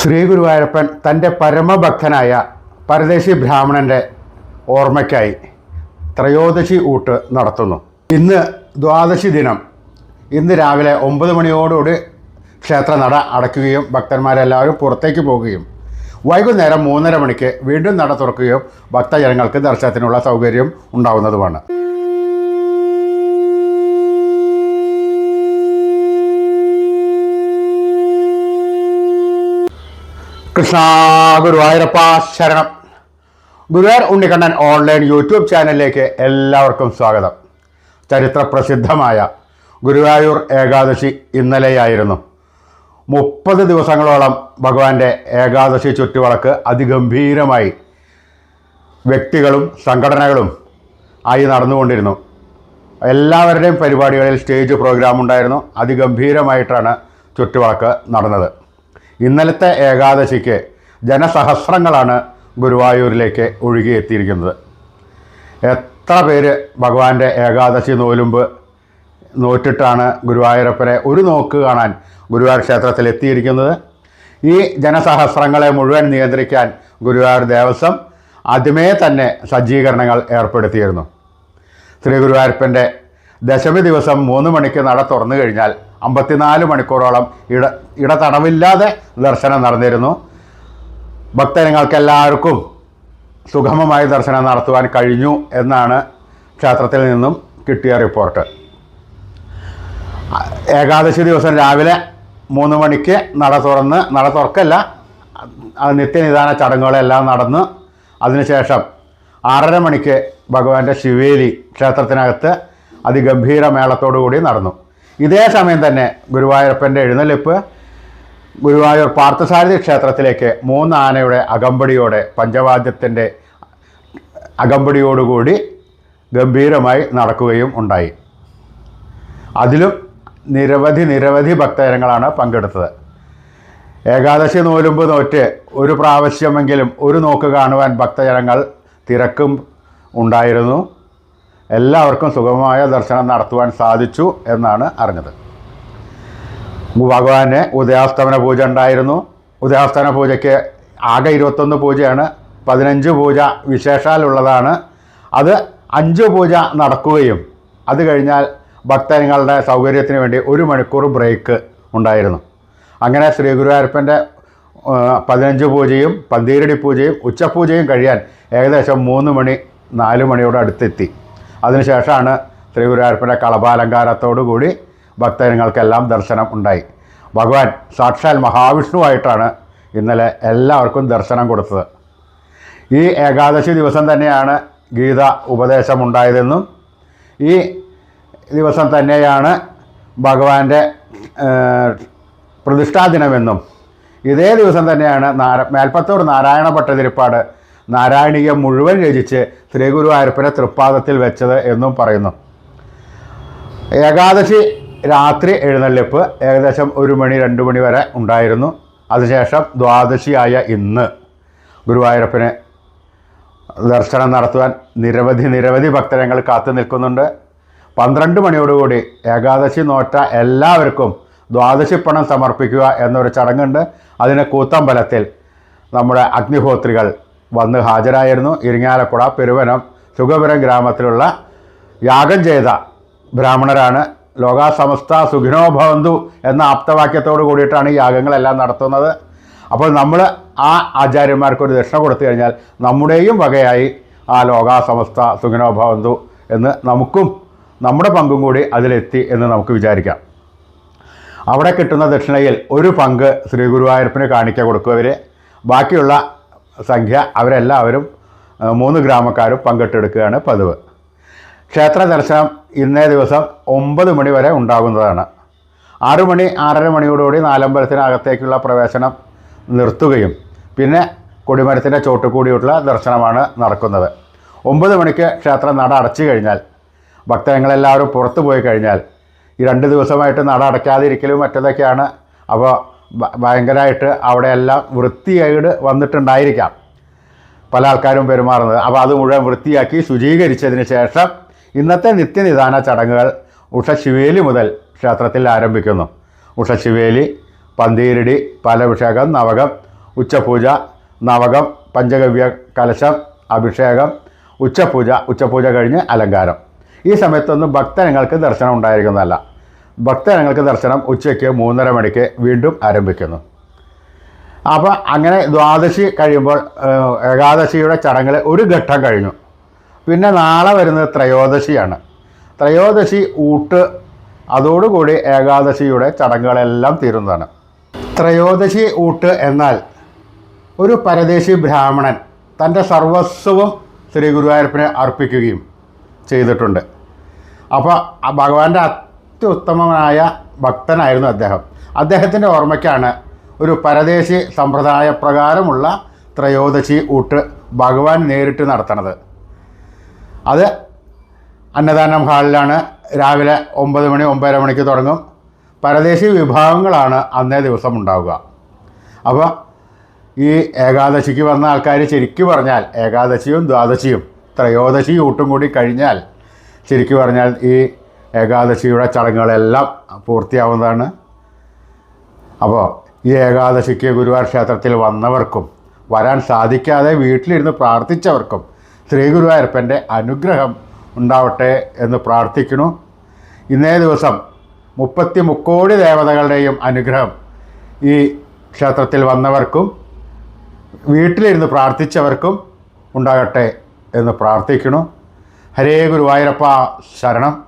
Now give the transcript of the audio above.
ശ്രീ ഗുരുവായൂരപ്പൻ തന്റെ പരമഭക്തനായ പരദേശി ബ്രാഹ്മണന്റെ ഓർമ്മയ്ക്കായി ത്രയോദശി ഊട്ട് നടത്തുന്നു. ഇന്ന് ദ്വാദശി ദിനം. ഇന്ന് രാവിലെ ഒമ്പത് മണിയോടുകൂടി ക്ഷേത്ര നട അടയ്ക്കുകയും ഭക്തന്മാരെല്ലാവരും പുറത്തേക്ക് പോകുകയും വൈകുന്നേരം മൂന്നര മണിക്ക് വീണ്ടും നട തുറക്കുകയും ഭക്തജനങ്ങൾക്ക് ദർശനത്തിനുള്ള സൗകര്യം ഉണ്ടാവുന്നതുമാണ്. കൃഷ്ണ ഗുരുവായൂരപ്പ ശരണം. ഗുരുവായൂർ ഉണ്ണിക്കണ്ണൻ ഓൺലൈൻ യൂട്യൂബ് ചാനലിലേക്ക് എല്ലാവർക്കും സ്വാഗതം. ചരിത്ര പ്രസിദ്ധമായ ഗുരുവായൂർ ഏകാദശി ഇന്നലെയായിരുന്നു. മുപ്പത് ദിവസങ്ങളോളം ഭഗവാന്റെ ഏകാദശി ചുറ്റുവിളക്ക് അതിഗംഭീരമായി വ്യക്തികളും സംഘടനകളും ആയി നടന്നുകൊണ്ടിരുന്നു. എല്ലാവരുടെയും പരിപാടികളിൽ സ്റ്റേജ് പ്രോഗ്രാം ഉണ്ടായിരുന്നു. അതിഗംഭീരമായിട്ടാണ് ചുറ്റുവിളക്ക് നടന്നത്. ഇന്നലത്തെ ഏകാദശിക്ക് ജനസഹസ്രങ്ങളാണ് ഗുരുവായൂരിലേക്ക് ഒഴുകിയെത്തിയിരിക്കുന്നത്. എത്ര പേര് ഭഗവാന്റെ ഏകാദശി നോലുമ്പ് നോറ്റിട്ടാണ് ഗുരുവായൂരപ്പനെ ഒരു നോക്ക് കാണാൻ ഗുരുവായൂർ ക്ഷേത്രത്തിൽ എത്തിയിരിക്കുന്നത്? ഈ ജനസഹസ്രങ്ങളെ മുഴുവൻ നിയന്ത്രിക്കാൻ ഗുരുവായൂർ ദേവസ്വം ആദ്യമേ തന്നെ സജ്ജീകരണങ്ങൾ ഏർപ്പെടുത്തിയിരുന്നു. ശ്രീ ഗുരുവായൂരപ്പന്റെ ദശമി ദിവസം മൂന്ന് മണിക്ക് നട തുറന്നു കഴിഞ്ഞാൽ അമ്പത്തിനാല് മണിക്കൂറോളം ഇട ഇടതടവില്ലാതെ ദർശനം നടന്നിരുന്നു. ഭക്തജനങ്ങൾക്കെല്ലാവർക്കും സുഗമമായി ദർശനം നടത്തുവാൻ കഴിഞ്ഞു എന്നാണ് ക്ഷേത്രത്തിൽ നിന്നും കിട്ടിയ റിപ്പോർട്ട്. ഏകാദശി ദിവസം രാവിലെ മൂന്ന് മണിക്ക് നട തുറന്ന് നട തുറക്കല്ല നിത്യനിദാന ചടങ്ങുകളെല്ലാം നടന്ന് അതിനുശേഷം ആറര മണിക്ക് ഭഗവാന്റെ ശിവേലി ക്ഷേത്രത്തിനകത്ത് അതിഗംഭീര മേളത്തോടു കൂടി നടന്നു. ഇതേ സമയം തന്നെ ഗുരുവായൂരപ്പന്റെ എഴുന്നള്ളിപ്പ് ഗുരുവായൂർ പാർത്ഥസാരഥി ക്ഷേത്രത്തിലേക്ക് മൂന്ന് ആനയുടെ അകമ്പടിയോടെ പഞ്ചവാദ്യത്തിന്റെ അകമ്പടിയോടുകൂടി ഗംഭീരമായി നടക്കുകയും ഉണ്ടായി. അതിലും നിരവധി നിരവധി ഭക്തജനങ്ങളാണ് പങ്കെടുത്തത്. ഏകാദശി നോലുമ്പ് നോറ്റ് ഒരു പ്രാവശ്യമെങ്കിലും ഒരു നോക്ക് കാണുവാൻ ഭക്തജനങ്ങൾ തിരക്കും ഉണ്ടായിരുന്നു. എല്ലാവർക്കും സുഗമമായ ദർശനം നടത്തുവാൻ സാധിച്ചു എന്നാണ് അറിഞ്ഞത്. ഭഗവാന് ഉദയാസ്തമന പൂജ ഉണ്ടായിരുന്നു. ഉദയാസ്തമന പൂജയ്ക്ക് ആകെ ഇരുപത്തൊന്ന് പൂജയാണ്. പതിനഞ്ച് പൂജ വിശേഷാലുള്ളതാണ്. അത് അഞ്ച് പൂജ നടക്കുകയും അത് കഴിഞ്ഞാൽ ഭക്തജനങ്ങളുടെ സൗകര്യത്തിന് വേണ്ടി ഒരു മണിക്കൂർ ബ്രേക്ക് ഉണ്ടായിരുന്നു. അങ്ങനെ ശ്രീ ഗുരുവായൂരപ്പന്റെ പതിനഞ്ച് പൂജയും പന്തീരടി പൂജയും ഉച്ചപൂജയും കഴിയാൻ ഏകദേശം മൂന്ന് മണി നാല് മണിയോട് അടുത്തെത്തി. അതിനുശേഷമാണ് ത്രിപുരാർപ്പിന്റെ കളഭാലങ്കാരത്തോടുകൂടി കളഭാലങ്കാരത്തോടു കൂടി ഭക്തജനങ്ങൾക്കെല്ലാം ദർശനം ഉണ്ടായി. ഭഗവാൻ സാക്ഷാൽ മഹാവിഷ്ണുവായിട്ടാണ് ഇന്നലെ എല്ലാവർക്കും ദർശനം കൊടുത്തത്. ഈ ഏകാദശി ദിവസം തന്നെയാണ് ഗീത ഉപദേശമുണ്ടായതെന്നും ഈ ദിവസം തന്നെയാണ് ഭഗവാന്റെ പ്രതിഷ്ഠാദിനമെന്നും. ഇതേ ദിവസം തന്നെയാണ് നാര മേൽപ്പത്തൂർ നാരായണ ഭട്ടതിരിപ്പാട് നാരായണീയം മുഴുവൻ രചിച്ച് ശ്രീ ഗുരുവായൂരപ്പനെ തൃപ്പാദത്തിൽ വെച്ചത് എന്നും പറയുന്നു. ഏകാദശി രാത്രി എഴുന്നള്ളിപ്പ് ഏകദേശം ഒരു മണി രണ്ട് മണി വരെ ഉണ്ടായിരുന്നു. അതിനുശേഷം ദ്വാദശിയായ ഇന്ന് ഗുരുവായൂരപ്പന് ദർശനം നടത്തുവാൻ നിരവധി നിരവധി ഭക്തരങ്ങൾ കാത്തു നിൽക്കുന്നുണ്ട്. പന്ത്രണ്ട് മണിയോടുകൂടി ഏകാദശി നോറ്റ എല്ലാവർക്കും ദ്വാദശി പണം സമർപ്പിക്കുക എന്നൊരു ചടങ്ങുണ്ട്. അതിന് കൂത്തമ്പലത്തിൽ നമ്മുടെ അഗ്നിഹോത്രികൾ വന്ന് ഹാജരായിരുന്നു. ഇരിങ്ങാലക്കുട പെരുവനം സുഖപുരം ഗ്രാമത്തിലുള്ള യാഗം ചെയ്ത ബ്രാഹ്മണരാണ്. ലോകാസമസ്ത സുഖിനോ ഭവന്തു എന്ന ആപ്തവാക്യത്തോട് കൂടിയിട്ടാണ് ഈ യാഗങ്ങളെല്ലാം നടത്തുന്നത്. അപ്പോൾ നമ്മൾ ആ ആചാര്യന്മാർക്ക് ഒരു ദക്ഷിണ കൊടുത്തു കഴിഞ്ഞാൽ നമ്മുടെയും വകയായി ആ ലോകാസമസ്ത സുഖിനോ ഭവന്തു എന്ന് നമുക്കും നമ്മുടെ പങ്കും കൂടി അതിലെത്തി എന്ന് നമുക്ക് വിചാരിക്കാം. അവിടെ കിട്ടുന്ന ദക്ഷിണയിൽ ഒരു പങ്ക് ശ്രീ ഗുരുവായൂരപ്പന് കാണിക്ക അവർ ബാക്കിയുള്ള സംഖ്യ അവരെല്ലാവരും മൂന്ന് ഗ്രാമക്കാരും പങ്കിട്ടെടുക്കുകയാണ് പതിവ്. ക്ഷേത്ര ദർശനം ഇന്നേ ദിവസം ഒമ്പത് മണി വരെ ഉണ്ടാകുന്നതാണ്. ആറു മണി ആറര മണിയോടുകൂടി നാലമ്പലത്തിനകത്തേക്കുള്ള പ്രവേശനം നിർത്തുകയും പിന്നെ കൊടിമരത്തിന്റെ ചോട്ടുകൂടിയുള്ള ദർശനമാണ് നടക്കുന്നത്. ഒമ്പത് മണിക്ക് ക്ഷേത്രം നട അടച്ചു കഴിഞ്ഞാൽ ഭക്തജനങ്ങളെല്ലാവരും പുറത്തു പോയി കഴിഞ്ഞാൽ ഈ രണ്ട് ദിവസമായിട്ട് നട അടയ്ക്കാതിരിക്കലും മറ്റതൊക്കെയാണ് അപ്പോൾ ഭയങ്കരമായിട്ട് അവിടെയെല്ലാം വൃത്തിയായിട്ട് വന്നിട്ടുണ്ടായിരിക്കാം. പല ആൾക്കാരും പെരുമാറുന്നത്. അപ്പോൾ അത് മുഴുവൻ വൃത്തിയാക്കി ശുചീകരിച്ചതിന് ശേഷം ഇന്നത്തെ നിത്യനിദാന ചടങ്ങുകൾ ഉഷശിവേലി മുതൽ ക്ഷേത്രത്തിൽ ആരംഭിക്കുന്നു. ഉഷശിവേലി പന്തീരടി പാലഭിഷേകം നവകം ഉച്ചപൂജ നവകം പഞ്ചഗവ്യ കലശം അഭിഷേകം ഉച്ചപൂജ ഉച്ചപൂജ കഴിഞ്ഞ് അലങ്കാരം. ഈ സമയത്തൊന്നും ഭക്തജനങ്ങൾക്ക് ദർശനം ഉണ്ടായിരിക്കുന്നതല്ല. ഭക്തജനങ്ങൾക്ക് ദർശനം ഉച്ചയ്ക്ക് മൂന്നര മണിക്ക് വീണ്ടും ആരംഭിക്കുന്നു. അപ്പോൾ അങ്ങനെ ദ്വാദശി കഴിയുമ്പോൾ ഏകാദശിയുടെ ചടങ്ങിൽ ഒരു ഘട്ടം കഴിഞ്ഞു. പിന്നെ നാളെ വരുന്നത് ത്രയോദശിയാണ്. ത്രയോദശി ഊട്ട് അതോടുകൂടി ഏകാദശിയുടെ ചടങ്ങുകളെല്ലാം തീരുന്നതാണ്. ത്രയോദശി ഊട്ട് എന്നാൽ ഒരു പരദേശി ബ്രാഹ്മണൻ തന്റെ സർവസ്വവും ശ്രീ ഗുരുവായൂരപ്പനെ അർപ്പിക്കുകയും ചെയ്തിട്ടുണ്ട്. അപ്പോൾ ഭഗവാന്റെ അത്യുത്തമമായ ഭക്തനായിരുന്നു അദ്ദേഹം. അദ്ദേഹത്തിന്റെ ഓർമ്മയ്ക്കാണ് ഒരു പരദേശി സമ്പ്രദായ പ്രകാരമുള്ള ത്രയോദശി ഊട്ട് ഭഗവാൻ നേരിട്ട് നടത്തണത് അത് അന്നദാനം ഹാളിലാണ് രാവിലെ ഒമ്പത് മണി ഒമ്പതര മണിക്ക് തുടങ്ങും. പരദേശി വിഭാഗങ്ങളാണ് അന്നേ ദിവസം ഉണ്ടാവുക. അപ്പോൾ ഈ ഏകാദശിക്ക് വന്ന ആൾക്കാർ ശരിക്കു പറഞ്ഞാൽ ഏകാദശിയും ദ്വാദശിയും ത്രയോദശി ഊട്ടും കൂടി കഴിഞ്ഞാൽ ശരിക്കു പറഞ്ഞാൽ ഈ ഏകാദശിയുടെ ചടങ്ങുകളെല്ലാം പൂർത്തിയാവുന്നതാണ്. അപ്പോൾ ഈ ഏകാദശിക്ക് ഗുരുവായൂർ ക്ഷേത്രത്തിൽ വന്നവർക്കും വരാൻ സാധിക്കാതെ വീട്ടിലിരുന്ന് പ്രാർത്ഥിച്ചവർക്കും ശ്രീ ഗുരുവായൂരപ്പന്റെ അനുഗ്രഹം ഉണ്ടാവട്ടെ എന്ന് പ്രാർത്ഥിക്കുന്നു. ഇന്നേ ദിവസം മുപ്പത്തി മുക്കോടി ദേവതകളുടെയും അനുഗ്രഹം ഈ ക്ഷേത്രത്തിൽ വന്നവർക്കും വീട്ടിലിരുന്ന് പ്രാർത്ഥിച്ചവർക്കും ഉണ്ടാകട്ടെ എന്ന് പ്രാർത്ഥിക്കുന്നു. ഹരേ ഗുരുവായൂരപ്പ ശരണം.